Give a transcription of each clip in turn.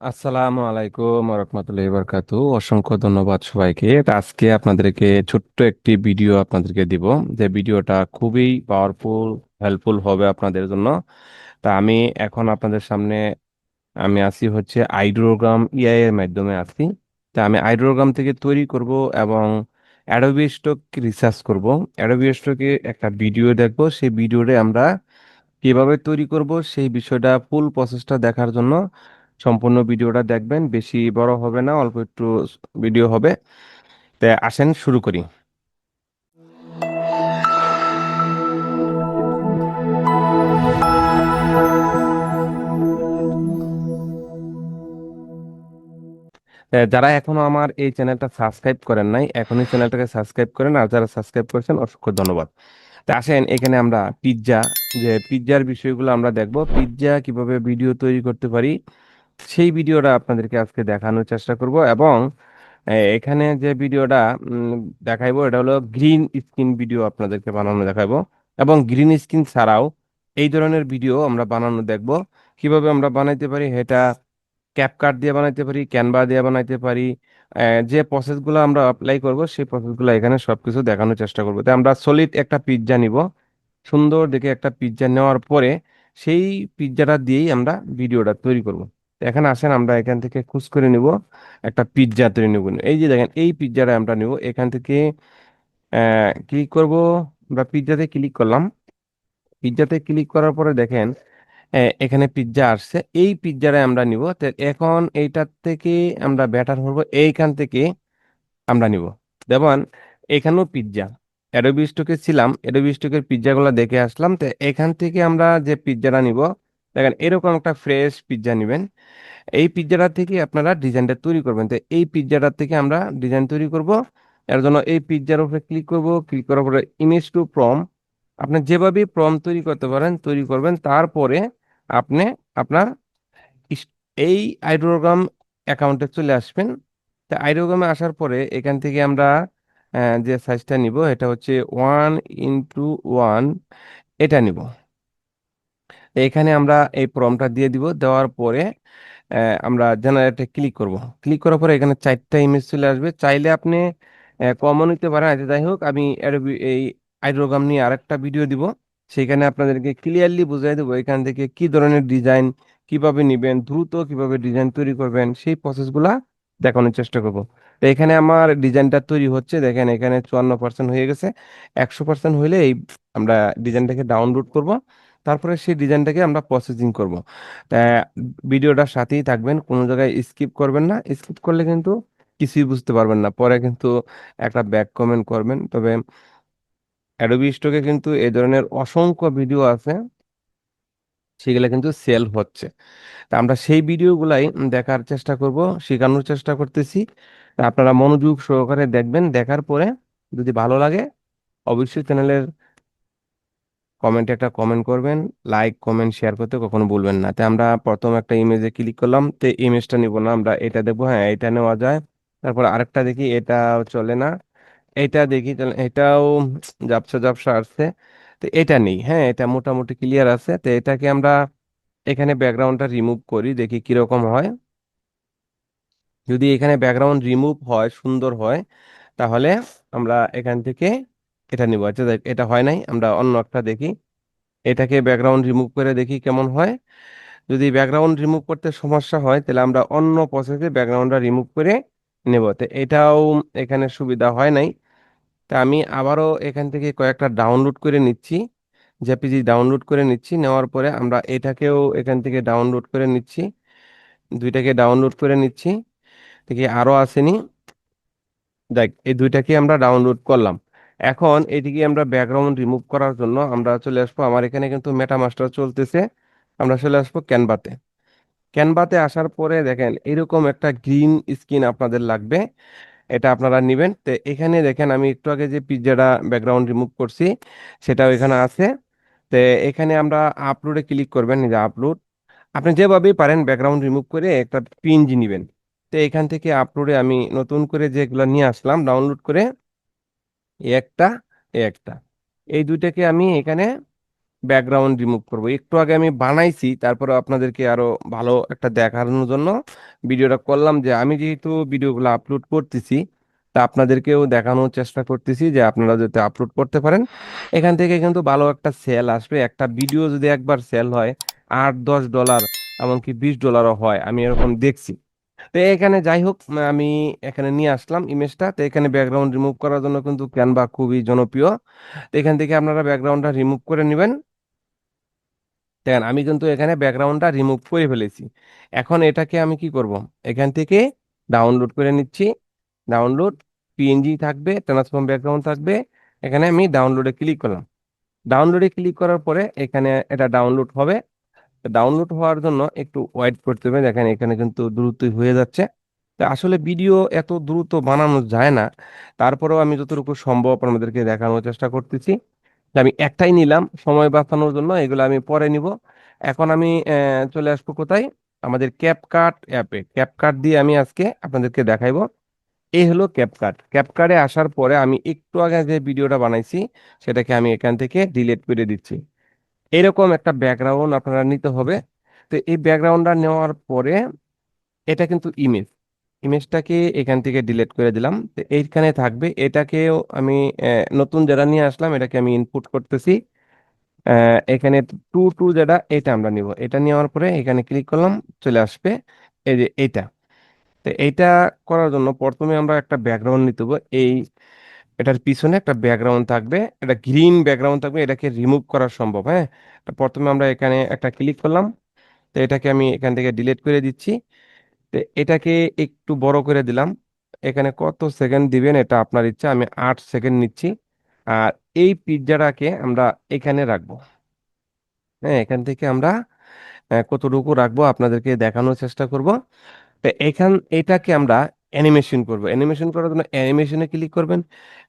আসসালামু আলাইকুম রহমতুল্লাহি বারকাতু অসংখ্য ধন্যবাদ সবাইকে। আজকে আপনাদেরকে ছোট্ট একটি ভিডিও আপনাদেরকে দিব। যে ভিডিওটা খুবই পাওয়ারফুল হেল্পফুল হবে আপনাদের জন্য। তা আমি এখন আপনাদের সামনে আমি আছি হচ্ছে আইড্রোগ্রাম ইআই এর মাধ্যমে আছি। তা আমি আইড্রোগ্রাম থেকে তৈরি করব এবং অ্যাডোবি স্টক রিসার্চ করব। অ্যাডোবি স্টকে একটা ভিডিও দেখব। সেই ভিডিওতে আমরা কীভাবে তৈরি করব, সেই বিষয়টা ফুল প্রসেসটা দেখার জন্য। সম্পূর্ণ ভিডিওটা দেখবেন, বেশি বড় হবে না, অল্প একটু ভিডিও হবে। তাই আসেন, শুরু করি। যারা এখনও আমার এই চ্যানেলটা সাবস্ক্রাইব করেন নাই, এখনই চ্যানেলটাকে সাবস্ক্রাইব করেন। আর যারা সাবস্ক্রাইব করেছেন, অসংখ্য ধন্যবাদ। তা আসেন, এখানে আমরা পিৎজা, যে পিৎজার বিষয়গুলো আমরা দেখব। পিৎজা কীভাবে ভিডিও তৈরি করতে পারি সেই ভিডিওটা আপনাদেরকে আজকে দেখানোর চেষ্টা করব এবং এখানে যে ভিডিওটা দেখাইবো এটা হলো গ্রিন স্ক্রিন ভিডিও আপনাদেরকে বানানো দেখাবো এবং গ্রিন স্ক্রিন ছাড়াও এই ধরনের ভিডিও আমরা বানানো দেখব। কীভাবে আমরা বানাইতে পারি? এটা ক্যাপকাট দিয়ে বানাইতে পারি ক্যানভা দিয়ে বানাইতে পারি যে প্রসেসগুলো আমরা অ্যাপ্লাই করব সেই প্রসেসগুলো এখানে সবকিছু দেখানোর চেষ্টা করব। তো আমরা সলিড একটা পিৎজা নিব। সুন্দর দেখে একটা পিৎজা নেওয়ার পরে সেই পিৎজাটা দিয়েই আমরা ভিডিওটা তৈরি করব। এখানে আসেন, আমরা এখান থেকে খুশ করে নিব, একটা পিৎজা তৈরি নিব। এই যে দেখেন, এই পিৎজাটা আমরা নিব। এখান থেকে ক্লিক করব। আমরা পিৎজাতে ক্লিক করলাম। পিৎজাতে ক্লিক করার পরে দেখেন এখানে পিৎজা আসছে। এই পিৎজাটা আমরা নিব। এখন এইটার থেকে আমরা ব্যাটার করব এইখান থেকে আমরা নিব। যেমন, এখানেও পিৎজা অ্যাডোবি স্টকে ছিলাম। অ্যাডোবি স্টকের পিৎজাগুলো দেখে আসলাম। তো, এখান থেকে আমরা যে পিৎজাটা নিব দেখেন, এরকম একটা ফ্রেশ পিৎজা নেবেন। এই পিৎজাটা থেকে আপনারা ডিজাইনটা তৈরি করবেন। তো এই পিৎজাটার থেকে আমরা ডিজাইন তৈরি করব। এর জন্য এই পিৎজার উপরে ক্লিক করব। ক্লিক করার পরে ইমেজ টু প্রম আপনি যেভাবে প্রম তৈরি করতে পারেন, তৈরি করবেন। তারপরে আপনি আপনার এই আইড্রোগ্রাম অ্যাকাউন্টে চলে আসবেন। তা আইড্রোগ্রামে আসার পরে এখান থেকে আমরা যে সাইজটা নিব, এটা হচ্ছে ওয়ান ইন্টু ওয়ান এটা নিব। এখানে আমরা এই প্রমটা দিয়ে দিব। দেওয়ার পরে আমরা জেনারেটে ক্লিক করব। ক্লিক করার পরে এখানে চারটা ইমেজ চলে আসবে। চাইলে আপনি কমন নিতে পারেন। আচ্ছা যাই হোক, আমি এই আইড্রোগ্রাম নিয়ে আরেকটা ভিডিও দিব। সেখানে আপনাদেরকে ক্লিয়ারলি বুঝিয়ে দেবো এখান থেকে কি ধরনের ডিজাইন কীভাবে নিবেন, দ্রুত কীভাবে ডিজাইন তৈরি করবেন, সেই প্রসেসগুলা দেখানোর চেষ্টা করব। তো এখানে আমার ডিজাইনটা তৈরি হচ্ছে। দেখেন, এখানে চুয়ান্ন পার্সেন্ট হয়ে গেছে। একশো পার্সেন্ট হইলে এই আমরা ডিজাইনটাকে ডাউনলোড করব। তারপরে সেই ডিজাইনটাকে আমরা প্রসেসিং করব। ভিডিওটার সাথেই থাকবেন, কোনো জায়গায় স্কিপ করবেন না। স্কিপ করলে কিন্তু কিছুই বুঝতে পারবেন না। পরে কিন্তু একটা ব্যাক কমেন্ট করবেন। তবে অ্যাডোবি স্টকে কিন্তু এই ধরনের অসংখ্য ভিডিও আছে, সেগুলো কিন্তু সেল হচ্ছে। তা, আমরা সেই ভিডিওগুলাই দেখার চেষ্টা করব, শেখানোর চেষ্টা করতেছি। আপনারা মনোযোগ সহকারে দেখবেন। দেখার পরে যদি ভালো লাগে, অবশ্যই চ্যানেলের কমেন্টে একটা কমেন্ট করবেন লাইক কমেন্ট শেয়ার করতে কখনো ভুলবেন না। তো আমরা প্রথম একটা ইমেজে ক্লিক করলাম, তো ইমেজটা নিব না, আমরা এটা দেখব হ্যাঁ এটা নেওয়া যায়। তারপর আরেকটা দেখি, এটাও চলে না। এটা দেখি এটাও ঝাপসা ঝাপসা আসছে। তো এটা নেই হ্যাঁ এটা মোটামুটি ক্লিয়ার আছে। তো এটাকে আমরা এখানে ব্যাকগ্রাউন্ডটা রিমুভ করি, দেখি কীরকম হয়। যদি এখানে ব্যাকগ্রাউন্ড রিমুভ হয়, সুন্দর হয়, তাহলে আমরা এখান থেকে এটা নিব। আচ্ছা দেখ, এটা হয় নাই, আমরা অন্য একটা দেখি। এটাকে ব্যাকগ্রাউন্ড রিমুভ করে দেখি কেমন হয়। যদি ব্যাকগ্রাউন্ড রিমুভ করতে সমস্যা হয়, তাহলে আমরা অন্য প্রসেসে ব্যাকগ্রাউন্ডটা রিমুভ করে নেব। তো এটাও এখানে সুবিধা হয় নাই। তা আমি আবারও এখান থেকে কয়েকটা ডাউনলোড করে নিচ্ছি। জেপিজি ডাউনলোড করে নিচ্ছি। নেওয়ার পরে আমরা এটাকেও এখান থেকে ডাউনলোড করে নিচ্ছি। দুইটাকে ডাউনলোড করে নিচ্ছি। দেখি আরও আসেনি। দেখ, এই দুইটাকে আমরা ডাউনলোড করলাম। এখন এটিকে আমরা ব্যাকগ্রাউন্ড রিমুভ করার জন্য আমরা চলে আসব। আমার এখানে কিন্তু মেটামাস্টার চলতেছে। আমরা চলে আসব ক্যানভাতে ক্যানভাতে আসার পরে দেখেন, এরকম একটা গ্রিন স্ক্রিন আপনাদের লাগবে। এটা আপনারা নেবেন। তো এখানে দেখেন, আমি একটু আগে যে পিৎজাটা ব্যাকগ্রাউন্ড রিমুভ করছি, সেটাও এখানে আছে। তো এখানে আমরা আপলোডে ক্লিক করবেন যে আপলোড আপনি যেভাবেই পারেন ব্যাকগ্রাউন্ড রিমুভ করে একটা পিএনজি নেবেন। তো এখান থেকে আপলোডে আমি নতুন করে যেগুলো নিয়ে আসলাম ডাউনলোড করে একটা একটা। এই দুইটাকে আমি এখানে ব্যাকগ্রাউন্ড রিমুভ করব। একটু আগে আমি বানাইছি, তারপরে আপনাদেরকে আরও ভালো একটা দেখানোর জন্য ভিডিওটা করলাম যে আমি যেহেতু ভিডিওগুলো আপলোড করতেছি, তা আপনাদেরকেও দেখানোর চেষ্টা করতেছি যে আপনারা যাতে আপলোড করতে পারেন। এখান থেকে কিন্তু ভালো একটা সেল আসবে। একটা ভিডিও যদি একবার সেল হয়, আট, দশ ডলার এমনকি বিশ ডলারও হয়, আমি এরকম দেখছি। তো এখানে যাই হোক আমি এখানে নিয়ে আসলাম ইমেজটা তো এখানে ব্যাকগ্রাউন্ড রিমুভ করার জন্য কিন্তু ক্যানভা খুবই জনপ্রিয়। তো এখান থেকে আপনারা ব্যাকগ্রাউন্ডটা রিমুভ করে নেবেন। দেখেন, আমি কিন্তু এখানে ব্যাকগ্রাউন্ডটা রিমুভ করে ফেলেছি। এখন এটাকে আমি কি করব? এখান থেকে ডাউনলোড করে নিচ্ছি। ডাউনলোড পিএনজি থাকবে ট্রান্সফর্ম ব্যাকগ্রাউন্ড থাকবে। এখানে আমি ডাউনলোডে ক্লিক করলাম। ডাউনলোডে ক্লিক করার পরে এখানে এটা ডাউনলোড হবে। ডাউনলোড হওয়ার জন্য একটু ওয়েট করতে হবে। দেখেন এখানে কিন্তু দ্রুতই হয়ে যাচ্ছে। তো আসলে ভিডিও এত দ্রুত বানানো যায় না। তারপরেও আমি যতটুকু সম্ভব আপনাদেরকে দেখানোর চেষ্টা করতেছি। আমি একটাই নিলাম সময় বাঁচানোর জন্য, এগুলো আমি পরে নিব। এখন আমি চলে আসব কোথায়? আমাদের ক্যাপকাট অ্যাপে ক্যাপকাট দিয়ে আমি আজকে আপনাদেরকে দেখাইবো। এই হলো ক্যাপকাট ক্যাপকাটে আসার পরে আমি একটু আগে যে ভিডিওটা বানাইছি, সেটাকে আমি এখান থেকে ডিলিট করে দিচ্ছি। এরকম একটা ব্যাকগ্রাউন্ড আপনারা নিতে হবে। তো এই ব্যাকগ্রাউন্ডটা নেওয়ার পরে এটা কিন্তু ইমেজ ইমেজটাকে এখান থেকে ডিলিট করে দিলাম। তো এইখানে থাকবে। এটাকেও আমি নতুন যেটা নিয়ে আসলাম, এটাকে আমি ইনপুট করতেছি। এখানে টু টু যেটা এটা আমরা নিব। এটা নেওয়ার পরে এখানে ক্লিক করলাম, চলে আসবে। এই যে এটা তো এইটা করার জন্য প্রথমে আমরা একটা ব্যাকগ্রাউন্ড নিতে এই এটার পিছনে একটা ব্যাকগ্রাউন্ড থাকবে এটা গ্রিন ব্যাকগ্রাউন্ড থাকবে, এটাকে রিমুভ করা সম্ভব হ্যাঁ? প্রথমে আমরা এখানে একটা ক্লিক করলাম, তো এটাকে আমি এখান থেকে ডিলিট করে দিচ্ছি, তো এটাকে একটু বড় করে দিলাম, এখানে কত সেকেন্ড দিবেন এটা আপনার ইচ্ছা, আমি আট সেকেন্ড নিচ্ছি, আর এই পিৎজাটাকে আমরা এখানে রাখব হ্যাঁ? এখান থেকে আমরা কতটুকু রাখব আপনাদেরকে দেখানোর চেষ্টা করব, তো এখান, এটাকে আমরা অ্যানিমেশন করব। অ্যানিমেশন করার জন্য অ্যানিমেশনে ক্লিক করবেন।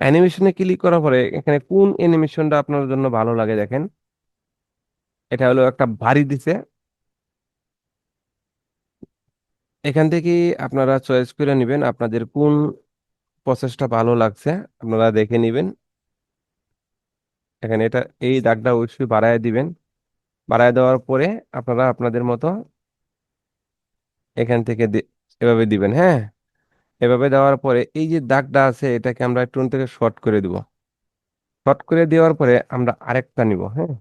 অ্যানিমেশনে ক্লিক করার পরে এখানে কোন অ্যানিমেশনটা আপনার জন্য ভালো লাগে দেখেন। এটা হলো একটা ভারী দিছে। এখান থেকে আপনারা চয়েস করে নেবেন আপনাদের কোন প্রসেসটা ভালো লাগছে, আপনারা দেখে নেবেন। এখানে এটা, এই দাগটা অবশ্যই বাড়ায় দিবেন। বাড়ায় দেওয়ার পরে আপনারা আপনাদের মতো এখান থেকে এভাবে দিবেন হ্যাঁ? এভাবে দেওয়ার পরে এই যে দাগটা আছে, এটাকে আমরা একটু থেকে শর্ট করে দিব। শর্ট করে দেওয়ার পরে আমরা আরেকটা নিব হ্যাঁ?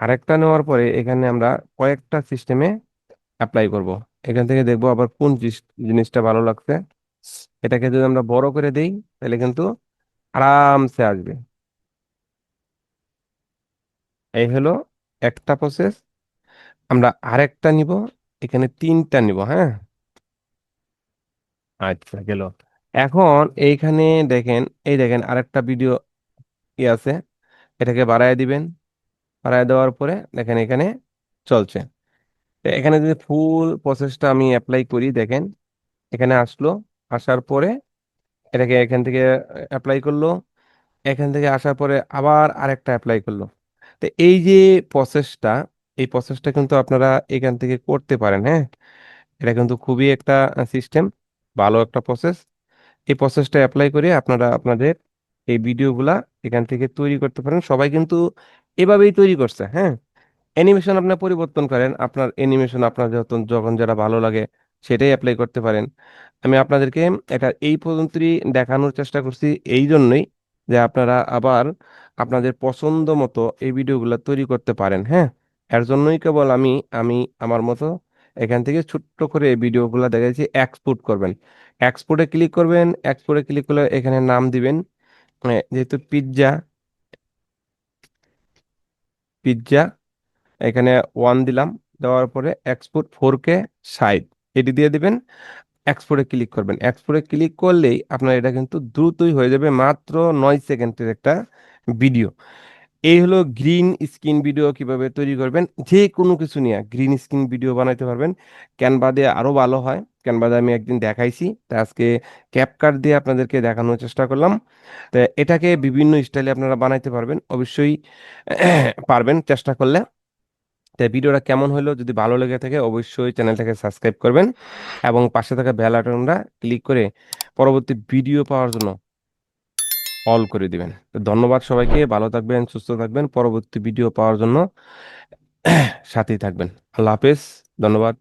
আরেকটা নেওয়ার পরে এখানে আমরা কয়েকটা সিস্টেমে অ্যাপ্লাই করব। এখান থেকে দেখব আবার কোন জিনিসটা ভালো লাগছে। এটাকে যদি আমরা বড় করে দেই, তাহলে কিন্তু আরামসে আসবে। এই হলো একটা প্রসেস আমরা আরেকটা নিব, এখানে তিনটা নিব হ্যাঁ? আচ্ছা গেল। এখন এইখানে দেখেন, এই দেখেন আরেকটা ভিডিও ই আছে। এটাকে বাড়ায় দিবেন। বাড়ায় দেওয়ার পরে দেখেন এখানে চলছে। এখানে যদি ফুল প্রসেসটা আমি অ্যাপ্লাই করি, দেখেন এখানে আসলো। আসার পরে এটাকে এখান থেকে অ্যাপ্লাই করল। এখান থেকে আসার পরে আবার আরেকটা অ্যাপ্লাই করল। তো এই যে প্রসেসটা এই প্রসেসটা কিন্তু আপনারা এখান থেকে করতে পারেন হ্যাঁ? এটা কিন্তু খুবই একটা সিস্টেম ভালো একটা প্রসেস এই প্রসেসটা অ্যাপ্লাই করে আপনারা আপনাদের এই ভিডিওগুলা এখান থেকে তৈরি করতে পারেন। সবাই কিন্তু এভাবেই তৈরি করছে হ্যাঁ? অ্যানিমেশন আপনার পরিবর্তন করেন, আপনার অ্যানিমেশন আপনার যখন যখন যেটা ভালো লাগে সেটাই অ্যাপ্লাই করতে পারেন। আমি আপনাদেরকে এটা এই পর্যন্তই দেখানোর চেষ্টা করছি এই জন্যই যে আপনারা আবার আপনাদের পছন্দ মতো এই ভিডিওগুলো তৈরি করতে পারেন হ্যাঁ? এর জন্যই কেবল আমি আমি, আমার মতো এখান থেকে ছোট্ট করে এই ভিডিওগুলো দেখাচ্ছি এক্সপোর্ট করবেন। এক্সপোর্টে ক্লিক করবেন এক্সপোর্টে ক্লিক করলে এখানে নাম দিবেন যেহেতু পিৎজা পিৎজা এখানে ওয়ান দিলাম, দেওয়ার পরে এক্সপোর্ট ফোর কে সাইড এটি দিয়ে দিবেন এক্সপোর্টে ক্লিক করবেন। এক্সপোর্টে ক্লিক করলেই আপনার এটা কিন্তু দ্রুতই হয়ে যাবে মাত্র নয় সেকেন্ডের একটা ভিডিও এই হলো গ্রিন স্ক্রিন ভিডিও কীভাবে তৈরি করবেন। যে কোনো কিছু নিয়ে গ্রিন স্ক্রিন ভিডিও বানাইতে পারবেন। ক্যানভা দিয়ে আরও ভালো হয়। ক্যানভা দিয়ে আমি একদিন দেখাইছি। তা আজকে ক্যাপকাট দিয়ে আপনাদেরকে দেখানোর চেষ্টা করলাম। তো এটাকে বিভিন্ন স্টাইলে আপনারা বানাইতে পারবেন। অবশ্যই পারবেন চেষ্টা করলে। তো ভিডিওটা কেমন হলো? যদি ভালো লেগে থাকে অবশ্যই চ্যানেলটাকে সাবস্ক্রাইব করবেন। এবং পাশে থাকা বেল আইকনটা ক্লিক করে পরবর্তী ভিডিও পাওয়ার জন্য অল করে দিবেন। তো ধন্যবাদ সবাইকে, ভালো থাকবেন, সুস্থ থাকবেন। পরবর্তী ভিডিও পাওয়ার জন্য সাথেই থাকবেন। আল্লাহ হাফেজ, ধন্যবাদ।